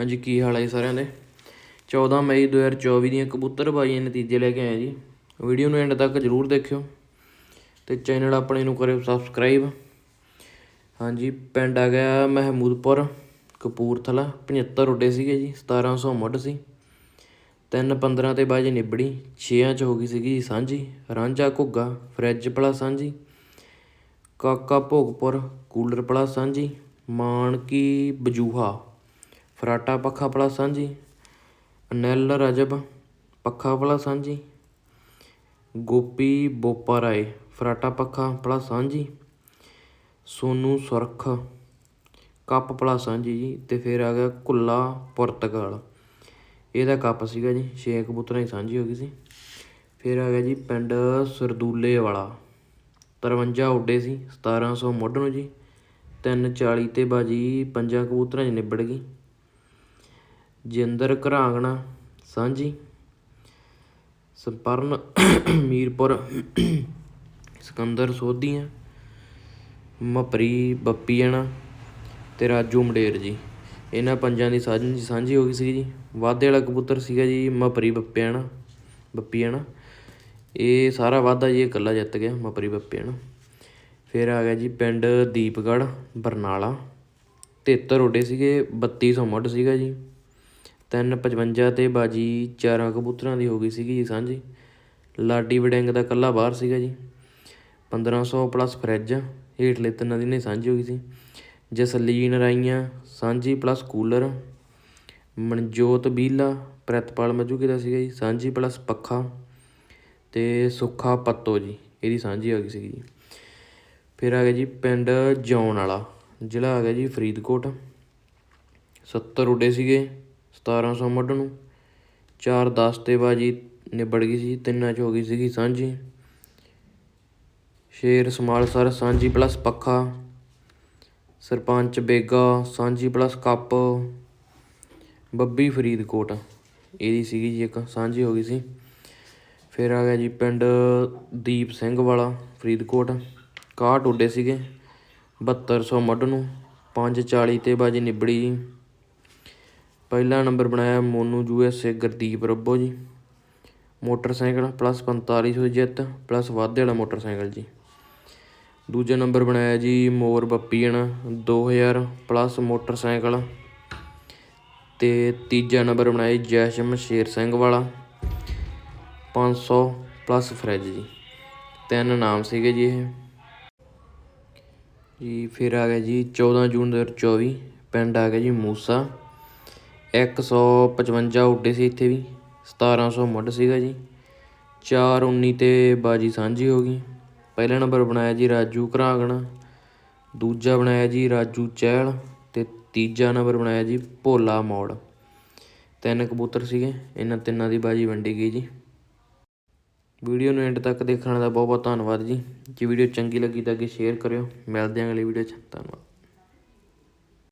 ਹਾਂਜੀ, ਕੀ ਹਾਲ ਹੈ ਜੀ ਸਾਰਿਆਂ ਦੇ? 14 ਮਈ 2024 ਦੀਆਂ ਕਬੂਤਰਬਾਜ਼ੀ ਦੇ ਨਤੀਜੇ ਲੈ ਕੇ ਆਏ ਜੀ। ਵੀਡੀਓ ਨੂੰ ਐਂਡ ਤੱਕ ਜਰੂਰ ਦੇਖਿਓ ਤੇ ਚੈਨਲ ਆਪਣੇ ਨੂੰ ਕਰਿਓ ਸਬਸਕ੍ਰਾਈਬ। ਹਾਂਜੀ, ਪਿੰਡ ਆ ਗਿਆ ਮਹਿਮੂਦਪੁਰ, ਕਪੂਰਥਲਾ 75 ਉੱਡੇ ਸੀਗੇ ਜੀ 1700 ਮੁੱਢ ਸੀ। 3 15 ਤੇ ਬਾਜੀ ਨਿਬੜੀ 6ਾਂ ਚ ਹੋ ਗਈ ਸੀਗੀ ਜੀ ਸਾਂਝੀ, ਰਾਂਝਾ ਘੁੱਗਾ, ਫਰਿੱਜ ਪਲਾ ਸਾਂਝੀ, ਕਾਕਾ ਭੋਗਪੁਰ, ਕੂਲਰ ਪਲਾ ਸਾਂਝੀ, ਮਾਨਕੀ ਬਜੂਹਾ। ਫਰਾਟਾ ਪੱਖਾ ਭਲਾ ਸਾਂਝੀ, ਅਨਿਲ ਰਜਬ ਪੱਖਾ ਭਲਾ ਸਾਂਝੀ, ਗੋਪੀ ਬੋਪਾ ਰਾਏ ਫਰਾਟਾ ਪੱਖਾ ਭਲਾ ਸਾਂਝੀ, ਸੋਨੂ ਸੁਰਖ ਕੱਪ ਭਲਾ ਸਾਂਝੀ ਜੀ ਤੇ ਫਿਰ ਆ ਗਿਆ ਕੁੱਲਾ ਪੁਰਤਗਾਲ। ਇਹਦਾ ਕੱਪ ਸੀਗਾ ਜੀ ਛੇ ਕਬੂਤਰਾਂ ਦੀ ਸਾਂਝੀ ਹੋ ਗਈ ਸੀ। ਫਿਰ ਆ ਗਿਆ ਜੀ ਪਿੰਡ ਸਰਦੂਲੇ ਵਾਲਾ 53 ਉੱਡੇ ਸੀ 1700 ਮੁੱਢ ਨੂੰ ਜੀ 340 ਤੇ ਬਾਜੀ ਪੰਜਾਂ ਕਬੂਤਰਾਂ 'ਚ ਨਿਬੜ ਗਈ। ਜਿੰਦਰ ਘਰਾਂਗਣਾ, ਸਾਂਝੀ। ਸੰਪਰਨ ਮੀਰਪੁਰ ਸਿਕੰਦਰ ਸੋਧੀਆਂ, ਮਪਰੀ ਬੱਪੀਆਣਾ ਤੇ ਰਾਜੂ ਮੰਡੇਰ ਜੀ। ਇਹਨਾਂ ਪੰਜਾਂ ਦੀ ਸਾਂਝੀ ਸਾਂਝੀ ਹੋ ਗਈ ਸੀ ਜੀ। ਵਾਧੇ ਵਾਲਾ ਕਬੂਤਰ ਸੀਗਾ ਜੀ, ਮਪਰੀ ਬੱਪਿਆਣਾ ਬੱਪੀਆਣਾ ਇਹ ਸਾਰਾ ਵਾਧਾ ਜੀ ਇਕੱਲਾ ਜਿੱਤ ਗਿਆ, ਮਪਰੀ ਬੱਪਿਆਣਾ ਫਿਰ ਆ ਗਿਆ ਜੀ ਪਿੰਡ ਦੀਪਗੜ੍ਹ, ਬਰਨਾਲਾ। 73 ਉੱਡੇ ਸੀਗੇ 3200 ਮੁੱਢ ਸੀਗਾ ਜੀ। 355 ਤੇ ਬਾਜੀ ਚਾਰਾਂ ਕਬੂਤਰਾਂ ਦੀ ਹੋ ਗਈ ਸੀਗੀ ਜੀ ਸਾਂਝੀ। ਲਾਡੀ ਵਡਿੰਗ ਦਾ ਇਕੱਲਾ ਬਾਹਰ ਸੀਗਾ ਜੀ। 1500 ਪਲੱਸ ਫਰਿੱਜ ਹੇਠਲੇ ਤਿੰਨਾਂ ਦੀ ਨੇ ਸਾਂਝੀ ਹੋ ਗਈ ਸੀ। ਜਸਲੀਨ ਰਾਈਆਂ, ਸਾਂਝੀ ਪਲੱਸ ਕੂਲਰ, ਮਨਜੋਤ ਬੀਲਾ, ਪ੍ਰਿਤਪਾਲ ਮਜੂਕੇ ਦਾ ਸੀਗਾ ਜੀ? ਸਾਂਝੀ ਪਲੱਸ ਪੱਖਾ ਅਤੇ ਸੁੱਖਾ ਪੱਤੋ ਜੀ, ਇਹਦੀ ਸਾਂਝੀ ਆ ਗਈ ਸੀਗੀ ਜੀ। ਫਿਰ ਆ ਗਿਆ ਜੀ ਪਿੰਡ ਜੌਨ ਵਾਲਾ, ਜ਼ਿਲ੍ਹਾ ਆ ਗਿਆ ਜੀ ਫਰੀਦਕੋਟ। 70 ਉੱਡੇ ਸੀਗੇ। ਸਤਾਰਾਂ ਸੌ ਮੱਢ ਨੂੰ ਚਾਰ ਦਸ ਤੇ ਬਾਜੀ ਨਿਬੜ ਗਈ ਸੀ, ਤਿੰਨਾਂ 'ਚ ਹੋ ਗਈ ਸੀਗੀ ਸਾਂਝੀ। ਸ਼ੇਰ ਸਮਾਲ ਸਰ ਸਾਂਝੀ ਪਲੱਸ ਪੱਖਾ, ਸਰਪੰਚ ਬੇਗਾ ਸਾਂਝੀ ਪਲੱਸ ਕੱਪ, ਬੱਬੀ ਫਰੀਦਕੋਟ, ਇਹਦੀ ਸੀਗੀ ਜੀ ਇੱਕ ਸਾਂਝੀ ਹੋ ਗਈ ਸੀ। ਫਿਰ ਆ ਗਿਆ ਜੀ ਪਿੰਡ ਦੀਪ ਸਿੰਘ ਵਾਲਾ ਫਰੀਦਕੋਟ ਕਾਹ ਟੋਡੇ ਸੀਗੇ 7200 ਮੱਢ ਨੂੰ 540 ਤੇ ਬਾਜੀ ਨਿਬੜੀ ਜੀ। ਪਹਿਲਾ ਨੰਬਰ ਬਣਾਇਆ Monu U S A Gurdeep Rabbo ji. Motorcycle plus 4500 ਜਿੱਤ, ਪਲੱਸ ਵਾਧੇ ਵਾਲਾ ਮੋਟਰਸਾਈਕਲ ਜੀ। ਦੂਜਾ ਨੰਬਰ ਬਣਾਇਆ ਜੀ ਮੋਰ ਬੱਪੀਣ 2000 ਪਲੱਸ ਮੋਟਰਸਾਈਕਲ। ਤੇ ਤੀਜਾ ਨੰਬਰ ਬਣਾਇਆ ਜੀ ਜੈਸ਼ਮ ਸ਼ੇਰ ਸਿੰਘ ਵਾਲਾ 500 ਪਲੱਸ ਫਰਿੱਜ ਜੀ। ਤਿੰਨ ਨਾਮ ਸੀਗੇ ਜੀ ਇਹ। ਜੀ, ਫਿਰ ਆ ਗਿਆ ਜੀ 14 ਜੂਨ 2024 ਪਿੰਡ ਆ ਗਿਆ ਜੀ ਮੂਸਾ। 155 ਉੱਡੇ ਸੀ ਇੱਥੇ ਵੀ 1700 ਮੁੱਢ ਸੀਗਾ ਜੀ। 419 ਤੇ ਬਾਜੀ ਸਾਂਝੀ ਹੋ ਗਈ। ਪਹਿਲਾ ਨੰਬਰ ਬਣਾਇਆ ਜੀ ਰਾਜੂ ਘਰਾਂਗਣਾ, ਦੂਜਾ ਬਣਾਇਆ ਜੀ ਰਾਜੂ ਚਹਿਲ ਅਤੇ ਤੀਜਾ ਨੰਬਰ ਬਣਾਇਆ ਜੀ ਭੋਲਾ ਮੋੜ। ਤਿੰਨ ਕਬੂਤਰ ਸੀਗੇ, ਇਹਨਾਂ ਤਿੰਨਾਂ ਦੀ ਬਾਜੀ ਵੰਡੀ ਗਈ ਜੀ। ਵੀਡੀਓ ਨੂੰ ਐਂਡ ਤੱਕ ਦੇਖਣ ਦਾ ਬਹੁਤ ਬਹੁਤ ਧੰਨਵਾਦ ਜੀ। ਜੇ ਵੀਡੀਓ ਚੰਗੀ ਲੱਗੀ ਤਾਂ ਅੱਗੇ ਸ਼ੇਅਰ ਕਰਿਓ। ਮਿਲਦੇ ਹਾਂ ਅਗਲੀ ਵੀਡੀਓ 'ਚ। ਧੰਨਵਾਦ।